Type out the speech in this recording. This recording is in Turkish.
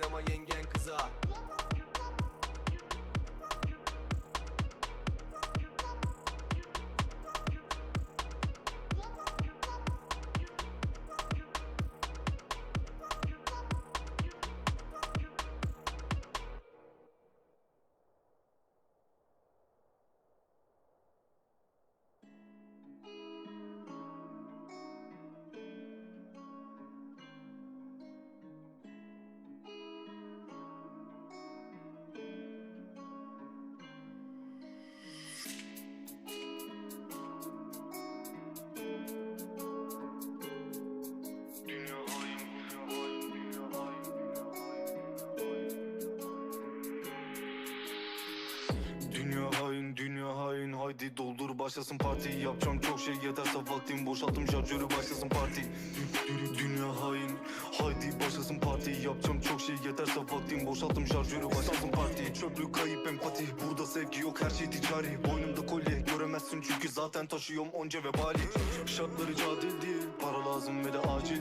sinema yengen kıza Haydi doldur başlasın parti. Yapacağım çok şey yeterse vaktim Boşalttım şarjörü başlasın parti. Dü- dü- Dünya hain. Haydi başlasın parti. Yapacağım çok şey yeterse vaktim Boşalttım şarjörü başlasın parti. Çöplük kayıp empati. Burada sevgi yok her şey ticari. Boynumda kolye göremezsin çünkü zaten taşıyorum onca vebali. Şartları adil değil Para lazım ve de acil